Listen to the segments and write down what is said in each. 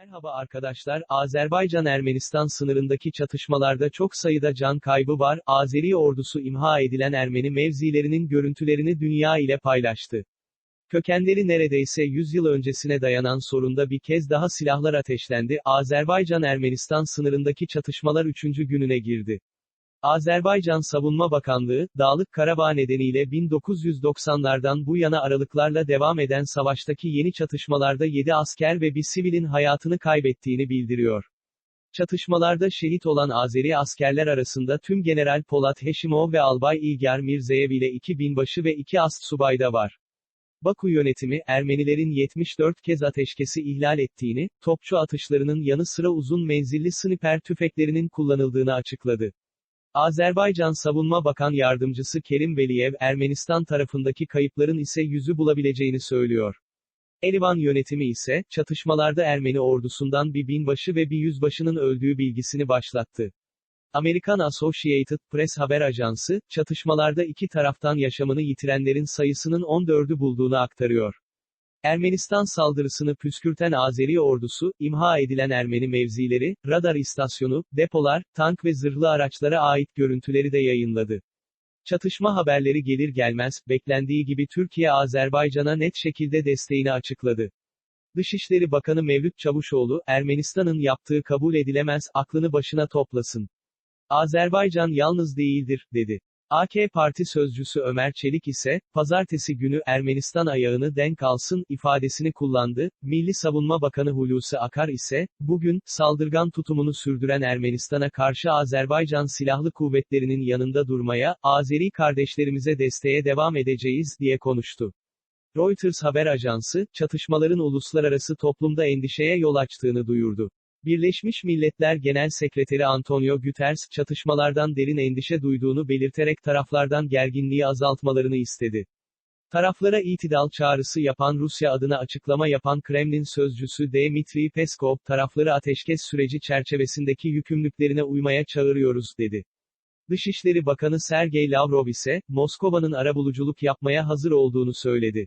Merhaba arkadaşlar, Azerbaycan-Ermenistan sınırındaki çatışmalarda çok sayıda can kaybı var, Azeri ordusu imha edilen Ermeni mevzilerinin görüntülerini dünya ile paylaştı. Kökenleri neredeyse 100 yıl öncesine dayanan sorunda bir kez daha silahlar ateşlendi, Azerbaycan-Ermenistan sınırındaki çatışmalar 3. gününe girdi. Azerbaycan Savunma Bakanlığı, Dağlık Karabağ nedeniyle 1990'lardan bu yana aralıklarla devam eden savaştaki yeni çatışmalarda 7 asker ve bir sivilin hayatını kaybettiğini bildiriyor. Çatışmalarda şehit olan Azeri askerler arasında tüm General Polat Heşimov ve Albay İlgar Mirzeyev ile 2 binbaşı ve 2 ast subay da var. Baku yönetimi, Ermenilerin 74 kez ateşkesi ihlal ettiğini, topçu atışlarının yanı sıra uzun menzilli sniper tüfeklerinin kullanıldığını açıkladı. Azerbaycan Savunma Bakan Yardımcısı Kerim Veliyev, Ermenistan tarafındaki kayıpların ise yüzü bulabileceğini söylüyor. Erivan yönetimi ise, çatışmalarda Ermeni ordusundan bir binbaşı ve bir yüzbaşının öldüğü bilgisini başlattı. Amerikan Associated Press haber ajansı, çatışmalarda iki taraftan yaşamını yitirenlerin sayısının 14'ü bulduğunu aktarıyor. Ermenistan saldırısını püskürten Azeri ordusu, imha edilen Ermeni mevzileri, radar istasyonu, depolar, tank ve zırhlı araçlara ait görüntüleri de yayınladı. Çatışma haberleri gelir gelmez, beklendiği gibi Türkiye Azerbaycan'a net şekilde desteğini açıkladı. Dışişleri Bakanı Mevlüt Çavuşoğlu, Ermenistan'ın yaptığı kabul edilemez, aklını başına toplasın. Azerbaycan yalnız değildir, dedi. AK Parti sözcüsü Ömer Çelik ise, pazartesi günü Ermenistan ayağını denk alsın ifadesini kullandı. Milli Savunma Bakanı Hulusi Akar ise, bugün, saldırgan tutumunu sürdüren Ermenistan'a karşı Azerbaycan Silahlı Kuvvetleri'nin yanında durmaya, Azeri kardeşlerimize desteğe devam edeceğiz, diye konuştu. Reuters haber ajansı, çatışmaların uluslararası toplumda endişeye yol açtığını duyurdu. Birleşmiş Milletler Genel Sekreteri Antonio Guterres, çatışmalardan derin endişe duyduğunu belirterek taraflardan gerginliği azaltmalarını istedi. Taraflara itidal çağrısı yapan Rusya adına açıklama yapan Kremlin sözcüsü Dmitry Peskov, tarafları ateşkes süreci çerçevesindeki yükümlülüklerine uymaya çağırıyoruz, dedi. Dışişleri Bakanı Sergey Lavrov ise, Moskova'nın arabuluculuk yapmaya hazır olduğunu söyledi.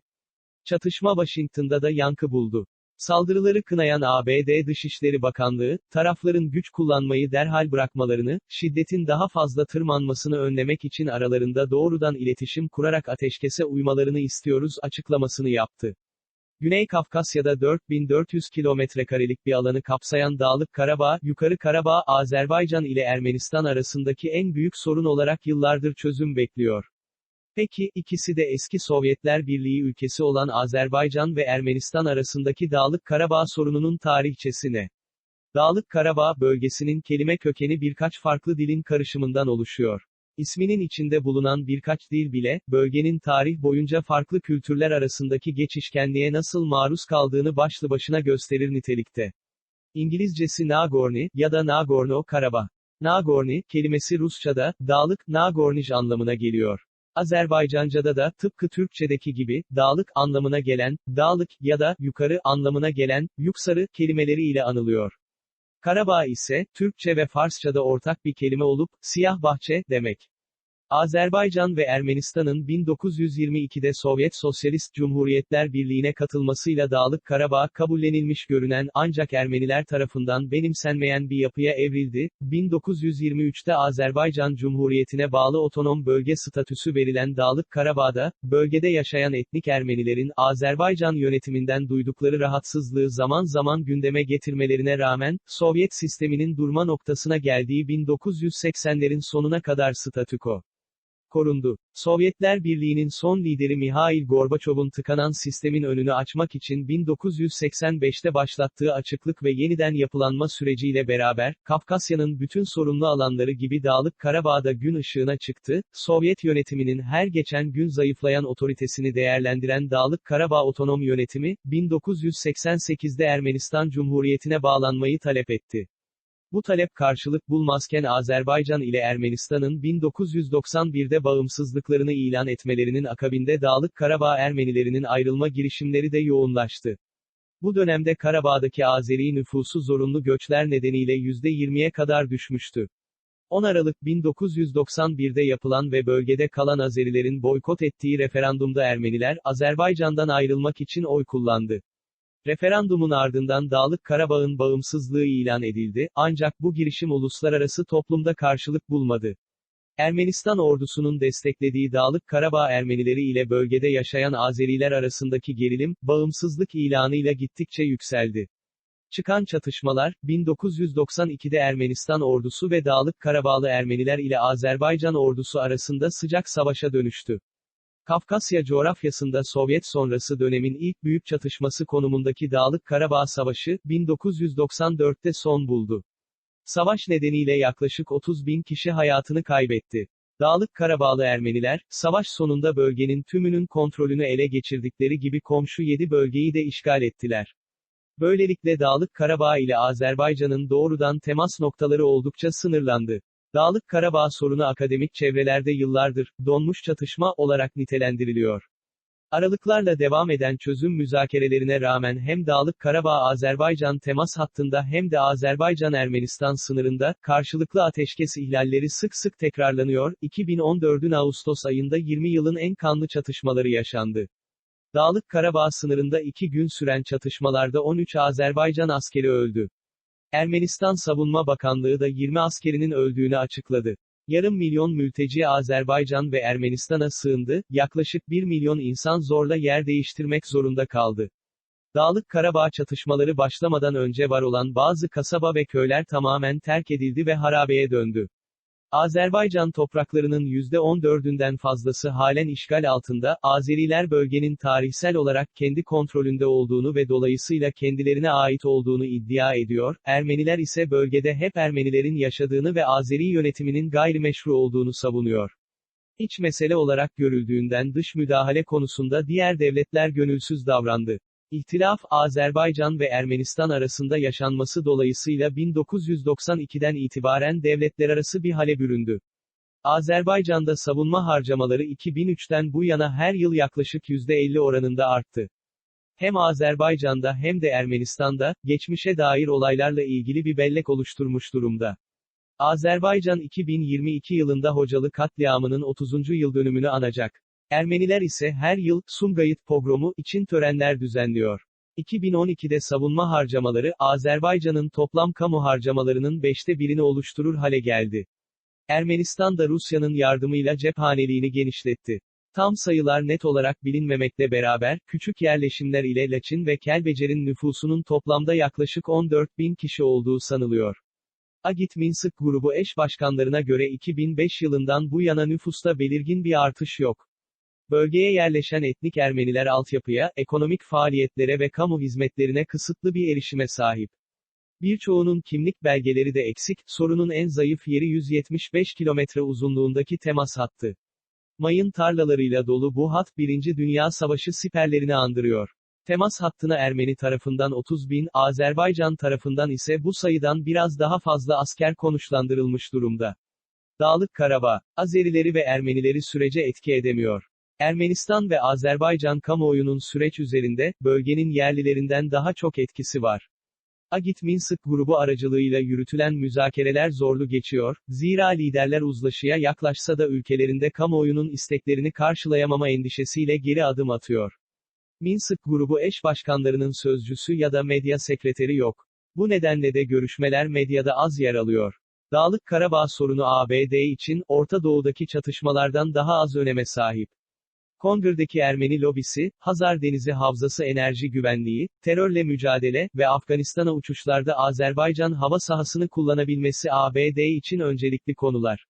Çatışma Washington'da da yankı buldu. Saldırıları kınayan ABD Dışişleri Bakanlığı, tarafların güç kullanmayı derhal bırakmalarını, şiddetin daha fazla tırmanmasını önlemek için aralarında doğrudan iletişim kurarak ateşkese uymalarını istiyoruz açıklamasını yaptı. Güney Kafkasya'da 4400 kilometrekarelik bir alanı kapsayan Dağlık Karabağ, Yukarı Karabağ, Azerbaycan ile Ermenistan arasındaki en büyük sorun olarak yıllardır çözüm bekliyor. Peki, ikisi de eski Sovyetler Birliği ülkesi olan Azerbaycan ve Ermenistan arasındaki Dağlık Karabağ sorununun tarihçesi ne? Dağlık Karabağ bölgesinin kelime kökeni birkaç farklı dilin karışımından oluşuyor. İsminin içinde bulunan birkaç dil bile, bölgenin tarih boyunca farklı kültürler arasındaki geçişkenliğe nasıl maruz kaldığını başlı başına gösterir nitelikte. İngilizcesi Nagorny ya da Nagorno-Karabağ. Nagorny, kelimesi Rusçada, dağlık, Nagornij anlamına geliyor. Azerbaycanca'da da, tıpkı Türkçedeki gibi, dağlık anlamına gelen, dağlık ya da yukarı anlamına gelen, yuksarı kelimeleri ile anılıyor. Karabağ ise, Türkçe ve Farsçada ortak bir kelime olup, siyah bahçe, demek. Azerbaycan ve Ermenistan'ın 1922'de Sovyet Sosyalist Cumhuriyetler Birliği'ne katılmasıyla Dağlık Karabağ kabullenilmiş görünen ancak Ermeniler tarafından benimsenmeyen bir yapıya evrildi. 1923'te Azerbaycan Cumhuriyeti'ne bağlı otonom bölge statüsü verilen Dağlık Karabağ'da, bölgede yaşayan etnik Ermenilerin Azerbaycan yönetiminden duydukları rahatsızlığı zaman zaman gündeme getirmelerine rağmen, Sovyet sisteminin durma noktasına geldiği 1980'lerin sonuna kadar statüko korundu. Sovyetler Birliği'nin son lideri Mihail Gorbaçov'un tıkanan sistemin önünü açmak için 1985'te başlattığı açıklık ve yeniden yapılanma süreciyle beraber, Kafkasya'nın bütün sorunlu alanları gibi Dağlık Karabağ'da gün ışığına çıktı, Sovyet yönetiminin her geçen gün zayıflayan otoritesini değerlendiren Dağlık Karabağ Otonom Yönetimi, 1988'de Ermenistan Cumhuriyeti'ne bağlanmayı talep etti. Bu talep karşılık bulmazken Azerbaycan ile Ermenistan'ın 1991'de bağımsızlıklarını ilan etmelerinin akabinde Dağlık Karabağ Ermenilerinin ayrılma girişimleri de yoğunlaştı. Bu dönemde Karabağ'daki Azeri nüfusu zorunlu göçler nedeniyle %20'ye kadar düşmüştü. 10 Aralık 1991'de yapılan ve bölgede kalan Azerilerin boykot ettiği referandumda Ermeniler, Azerbaycan'dan ayrılmak için oy kullandı. Referandumun ardından Dağlık Karabağ'ın bağımsızlığı ilan edildi, ancak bu girişim uluslararası toplumda karşılık bulmadı. Ermenistan ordusunun desteklediği Dağlık Karabağ Ermenileri ile bölgede yaşayan Azeriler arasındaki gerilim, bağımsızlık ilanıyla gittikçe yükseldi. Çıkan çatışmalar, 1992'de Ermenistan ordusu ve Dağlık Karabağlı Ermeniler ile Azerbaycan ordusu arasında sıcak savaşa dönüştü. Kafkasya coğrafyasında Sovyet sonrası dönemin ilk büyük çatışması konumundaki Dağlık Karabağ Savaşı, 1994'te son buldu. Savaş nedeniyle yaklaşık 30 bin kişi hayatını kaybetti. Dağlık Karabağlı Ermeniler, savaş sonunda bölgenin tümünün kontrolünü ele geçirdikleri gibi komşu 7 bölgeyi de işgal ettiler. Böylelikle Dağlık Karabağ ile Azerbaycan'ın doğrudan temas noktaları oldukça sınırlandı. Dağlık Karabağ sorunu akademik çevrelerde yıllardır, donmuş çatışma olarak nitelendiriliyor. Aralıklarla devam eden çözüm müzakerelerine rağmen hem Dağlık Karabağ-Azerbaycan temas hattında hem de Azerbaycan-Ermenistan sınırında, karşılıklı ateşkes ihlalleri sık sık tekrarlanıyor, 2014'ün Ağustos ayında 20 yılın en kanlı çatışmaları yaşandı. Dağlık Karabağ sınırında iki gün süren çatışmalarda 13 Azerbaycan askeri öldü. Ermenistan Savunma Bakanlığı da 20 askerinin öldüğünü açıkladı. Yarım milyon mülteci Azerbaycan ve Ermenistan'a sığındı, yaklaşık 1 milyon insan zorla yer değiştirmek zorunda kaldı. Dağlık Karabağ çatışmaları başlamadan önce var olan bazı kasaba ve köyler tamamen terk edildi ve harabeye döndü. Azerbaycan topraklarının %14'ünden fazlası halen işgal altında, Azeriler bölgenin tarihsel olarak kendi kontrolünde olduğunu ve dolayısıyla kendilerine ait olduğunu iddia ediyor, Ermeniler ise bölgede hep Ermenilerin yaşadığını ve Azeri yönetiminin gayrimeşru olduğunu savunuyor. İç mesele olarak görüldüğünden dış müdahale konusunda diğer devletler gönülsüz davrandı. İhtilaf, Azerbaycan ve Ermenistan arasında yaşanması dolayısıyla 1992'den itibaren devletler arası bir hale büründü. Azerbaycan'da savunma harcamaları 2003'ten bu yana her yıl yaklaşık %50 oranında arttı. Hem Azerbaycan'da hem de Ermenistan'da, geçmişe dair olaylarla ilgili bir bellek oluşturmuş durumda. Azerbaycan 2022 yılında Hocalı katliamının 30. yıl dönümünü anacak. Ermeniler ise her yıl, Sumgayıt pogromu için törenler düzenliyor. 2012'de savunma harcamaları, Azerbaycan'ın toplam kamu harcamalarının beşte birini oluşturur hale geldi. Ermenistan da Rusya'nın yardımıyla cephaneliğini genişletti. Tam sayılar net olarak bilinmemekle beraber, küçük yerleşimler ile Laçin ve Kelbecer'in nüfusunun toplamda yaklaşık 14 bin kişi olduğu sanılıyor. Agit Minsk grubu eş başkanlarına göre 2005 yılından bu yana nüfusta belirgin bir artış yok. Bölgeye yerleşen etnik Ermeniler altyapıya, ekonomik faaliyetlere ve kamu hizmetlerine kısıtlı bir erişime sahip. Birçoğunun kimlik belgeleri de eksik, sorunun en zayıf yeri 175 kilometre uzunluğundaki temas hattı. Mayın tarlalarıyla dolu bu hat 1. Dünya Savaşı siperlerini andırıyor. Temas hattına Ermeni tarafından 30 bin, Azerbaycan tarafından ise bu sayıdan biraz daha fazla asker konuşlandırılmış durumda. Dağlık Karabağ, Azerileri ve Ermenileri sürece etki edemiyor. Ermenistan ve Azerbaycan kamuoyunun süreç üzerinde, bölgenin yerlilerinden daha çok etkisi var. Agit Minsk grubu aracılığıyla yürütülen müzakereler zorlu geçiyor, zira liderler uzlaşıya yaklaşsa da ülkelerinde kamuoyunun isteklerini karşılayamama endişesiyle geri adım atıyor. Minsk grubu eş başkanlarının sözcüsü ya da medya sekreteri yok. Bu nedenle de görüşmeler medyada az yer alıyor. Dağlık Karabağ sorunu ABD için, Orta Doğu'daki çatışmalardan daha az öneme sahip. Kongre'deki Ermeni lobisi, Hazar Denizi Havzası enerji güvenliği, terörle mücadele ve Afganistan'a uçuşlarda Azerbaycan hava sahasını kullanabilmesi ABD için öncelikli konular.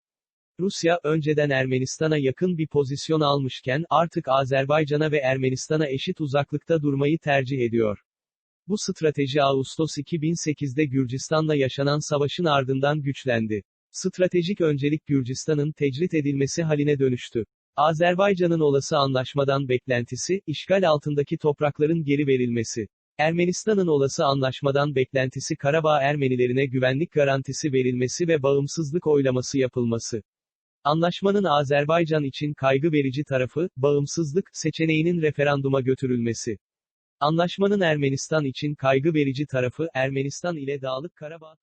Rusya, önceden Ermenistan'a yakın bir pozisyon almışken, artık Azerbaycan'a ve Ermenistan'a eşit uzaklıkta durmayı tercih ediyor. Bu strateji Ağustos 2008'de Gürcistan'la yaşanan savaşın ardından güçlendi. Stratejik öncelik Gürcistan'ın tecrit edilmesi haline dönüştü. Azerbaycan'ın olası anlaşmadan beklentisi, işgal altındaki toprakların geri verilmesi. Ermenistan'ın olası anlaşmadan beklentisi Karabağ Ermenilerine güvenlik garantisi verilmesi ve bağımsızlık oylaması yapılması. Anlaşmanın Azerbaycan için kaygı verici tarafı, bağımsızlık, seçeneğinin referanduma götürülmesi. Anlaşmanın Ermenistan için kaygı verici tarafı, Ermenistan ile Dağlık Karabağ